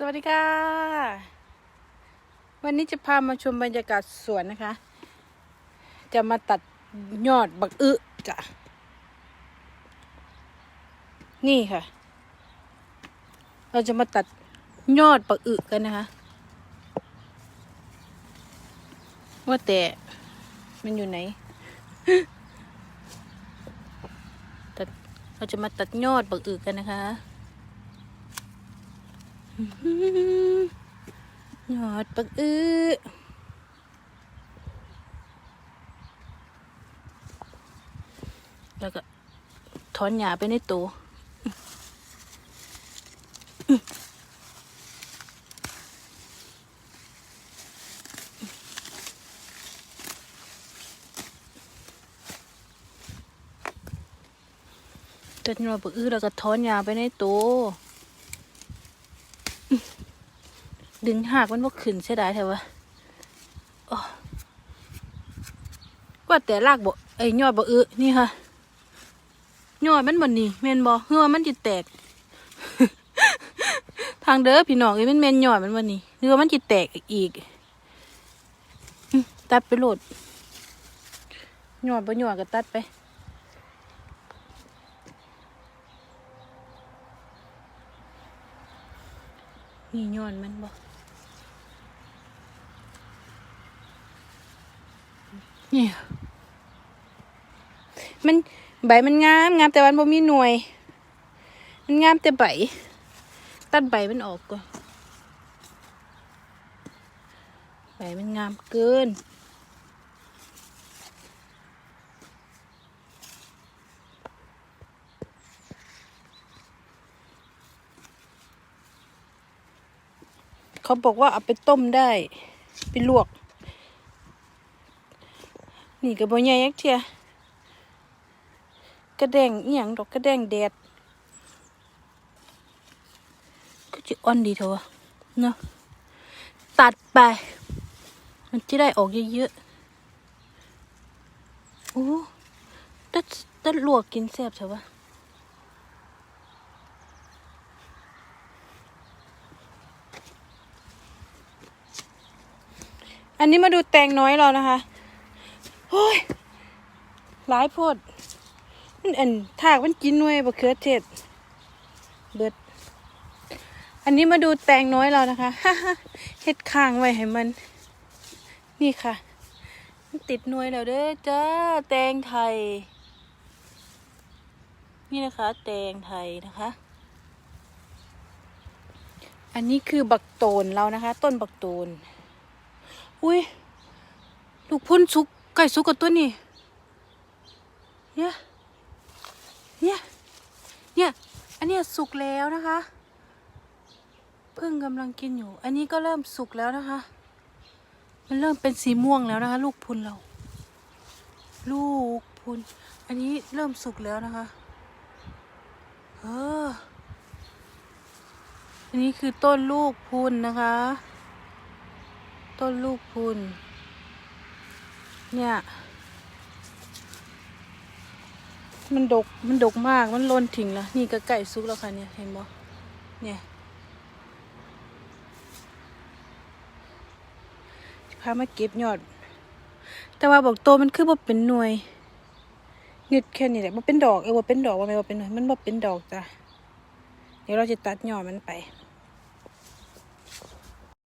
สวัสดีค่ะ วันนี้จะพามาชมบรรยากาศสวนนะคะ จะมาตัดยอดบักอึจ้ะ นี่ค่ะ เราจะมาตัดยอดบักอึกันนะคะ ว่าแต่มันอยู่ไหน ตัด เราจะมาตัดยอดบักอึกันนะคะ ยอดปักอื้อแล้วก็ถอนหญ้าไปในตัวตัดยอดปักอื้อแล้วก็ถอนหญ้าไปในตัว ดึงหากมันบ่ขึ้นเสียดายแถวะโอ้ว่าแต่รากบ่ไอ้ยอดบ่อื้อนี่ค่ะยอดมันบ่นี่แม่นบ่เฮือมันสิแตก ทางเด้อพี่น้องเอ้ยมันแม่นยอดมันบ่นี่หรือว่ามันสิแตกอีกตัดไปโหลดยอดบ่ยอดก็ตัดไปนี่ยอดมันบ่ นี่มันใบมันงามงามแต่วันบ่มีหน่วย มันงามแต่ใบ ตัดใบมันออกก่อนใบมันงามเกินเขาบอกว่าเอาไปต้มได้ ไปลวก นี่ก็บ่ใหญ่ยักเทียกระแดงอีหยังดอกกระแดงแดดก็จะอ่อนดีเถอะเนาะตัดไป มันจะได้ออกเยอะๆโอ้ตัดตัดลวกกินแซ่บเถอะวะอันนี้มาดูแตงน้อยเรานะคะ อ้ยหลายโพดมันอันถากมันกินหน่วยบะเขือเทศเบิด อันนี้มาดูแตงน้อยเรานะคะเฮ็ดค้างไว้ให้มัน นี่ค่ะ มันติดหน่วยแล้วเด้อจ้าแตงไทย นี่นะคะ แตงไทยนะคะ อันนี้คือบักโตนเรานะคะ ต้นบักโตน อุ้ยลูกพุ่นสุก ก่สุกกับตัวนี้เนี่ยเนี่ยเนี่ยอันนี้สุกแล้วนะคะเพิ่งกำลังกินอยู่ อันนี้ก็เริ่มสุกแล้วนะคะ มันเริ่มเป็นสีม่วงแล้วนะคะ ลูกพุนเรา ลูกพุน อันนี้เริ่มสุกแล้วนะคะ เออ อันนี้คือต้นลูกพุนนะคะ ต้นลูกพุน เนี่ย มันดก มันดกมาก มันล้นถิ่งแล้ว นี่ก็ไก่ซุกแล้วค่ะเนี่ย เห็นบ่เนี่ยพามาเก็บยอด แต่ว่าบอกโตมันคือบ่เป็นหน่วยงึดแค่นี้แหละบ่เป็นดอก เออบ่เป็นดอกว่าไม่บ่เป็นหน่วย มันบ่เป็นดอกจ้ะ เดี๋ยวเราจะตัดยอดมันไป